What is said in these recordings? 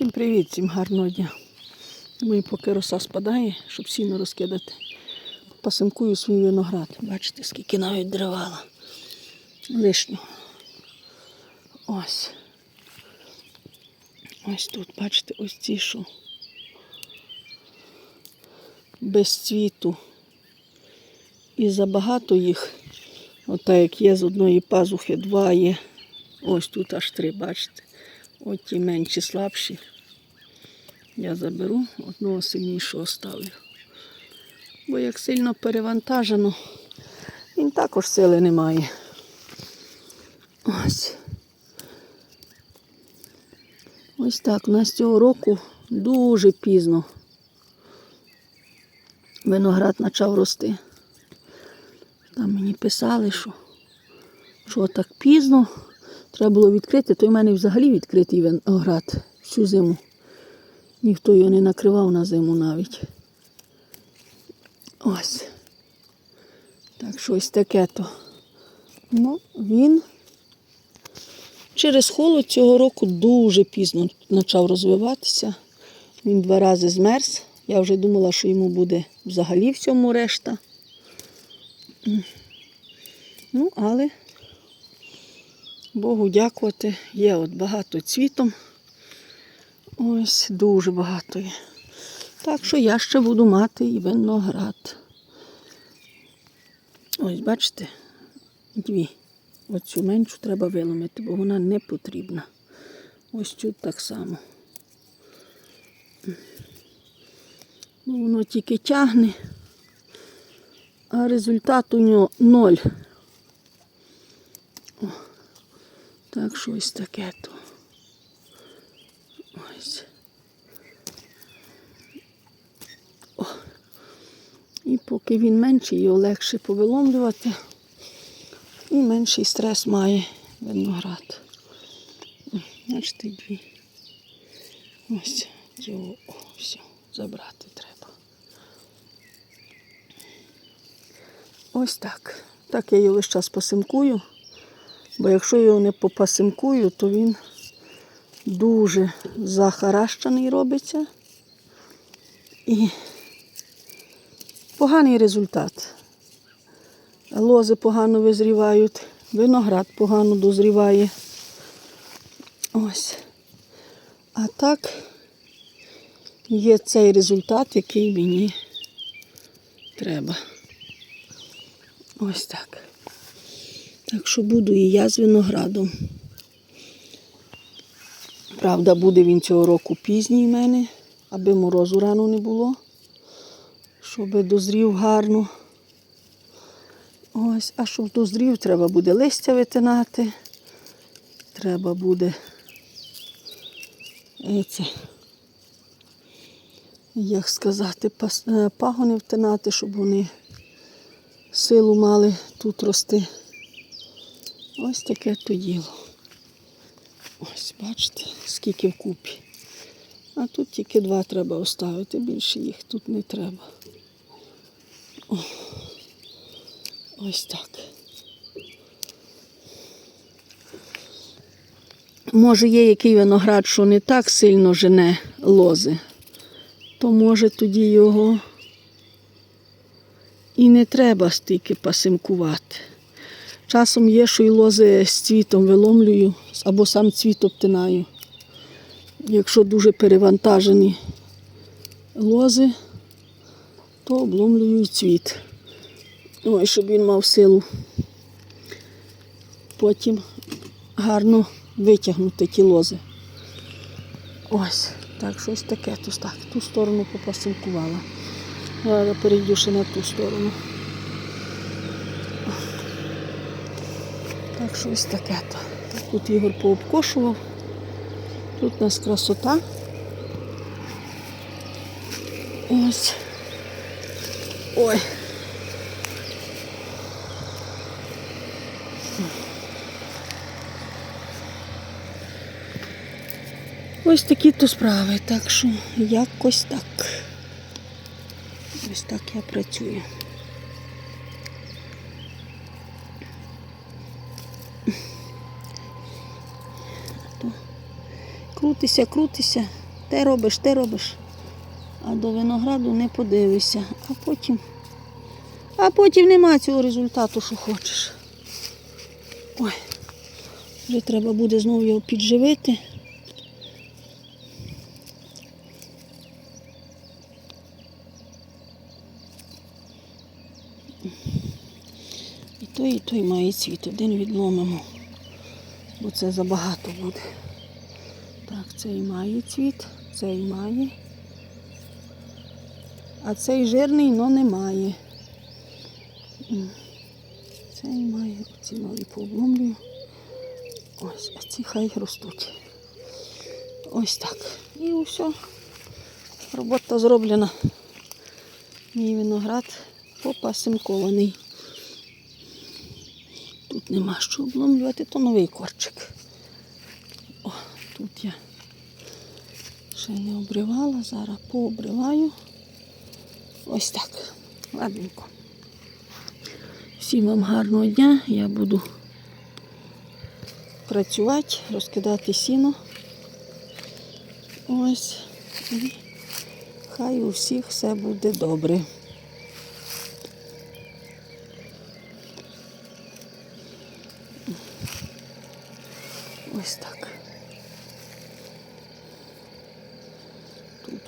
Всім привіт, всім гарного дня. Думаю, поки роса спадає, щоб сіно розкидати. Пасинкую свій виноград. Бачите, скільки навіть дривала. Лишнього. Ось. Ось тут, бачите, ось ці що. Без цвіту. І забагато їх. Ота як є з одної пазухи, два є. Ось тут аж три, бачите. От ті менші, слабші. Я заберу, одного сильнішого ставлю. Бо як сильно перевантажено, він також сили немає. Ось. Ось так. У нас цього року дуже пізно виноград почав рости. Там мені писали, що, що так пізно треба було відкрити, то в мене взагалі відкритий виноград всю зиму. Ніхто його не накривав на зиму навіть. Ось. Так що ось таке то. Ну, він через холод цього року дуже пізно почав розвиватися. Він два рази змерз. Я вже думала, що йому буде взагалі всьому решта. Ну, але Богу дякувати, є от багато цвітом. Ось дуже багато є. Так що я ще буду мати і виноград. Ось, бачите, дві. Оцю меншу треба виломити, бо вона не потрібна. Ось тут так само. Ну, Воно тільки тягне, а результат у нього ноль. О, так що ось таке то. Ось. О. І поки він менший, його легше повиломлювати. І менший стрес має виноград. Бачите, дві. Ось його о, все, забрати треба. Ось так. Так я його весь час посимкую. Бо якщо його не попасимкую, то він дуже захаращений робиться. І поганий результат. Лози погано визрівають, виноград погано дозріває. Ось. А так є цей результат, який мені треба. Ось так. Так що буду і я з виноградом. Правда, буде він цього року пізній в мене, аби морозу рано не було, щоб дозрів гарно. Ось, а щоб дозрів, треба буде листя витинати. Треба буде це, як сказати, е, пагони втинати, щоб вони силу мали тут рости. Ось таке то діло. Ось, бачите, скільки вкупі. А тут тільки два треба оставити, більше їх тут не треба. О. Ось так. Може, є який виноград, що не так сильно жене лози, то може тоді його і не треба стільки пасимкувати. Часом є, що і лози з цвітом виломлюю або сам цвіт обтинаю. Якщо дуже перевантажені лози, то обломлюю і цвіт. Ой, щоб він мав силу. Потім гарно витягнути ті лози. Ось, так, щось таке. Тож так, ту сторону попасинкувала. Зараз перейду ще на ту сторону. Так, щось таке. то. Тут Ігор пообкошував. Тут у нас красота. Ось. Ой. Ось такі то справи, так що якось так. Ось так я працюю. Крутися, крутися, Те робиш, те робиш. А до винограду не подивишся. А потім. А потім нема цього результату, що хочеш. Ой, вже треба буде знову його підживити. І той, і той має цвіт. Один відломимо, бо це забагато буде. Так, цей має цвіт, цей має. А цей жирний, но не має. М. Цей має, ці малі пообломлюю. Ось, а ці хай ростуть. Ось так. І все. Робота зроблена. Мій виноград попасимкований. Тут нема що обломлювати, то новий корчик. Тут я ще не обривала, зараз пообриваю. Ось так. Ладненько. Всім вам гарного дня. Я буду працювати, розкидати сіно. Ось. І хай у всіх все буде добре. Ось так.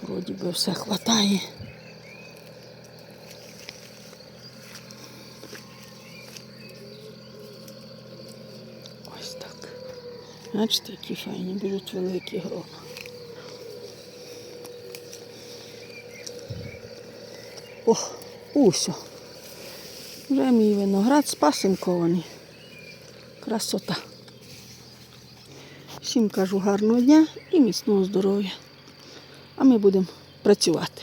Вроді би все хватає. Ось так. Бачите, які файні будуть великі грони. Ох, усьо. Вже мій виноград спасинкований. Красота. Всім кажу гарного дня і міцного здоров'я. А ми будемо працювати.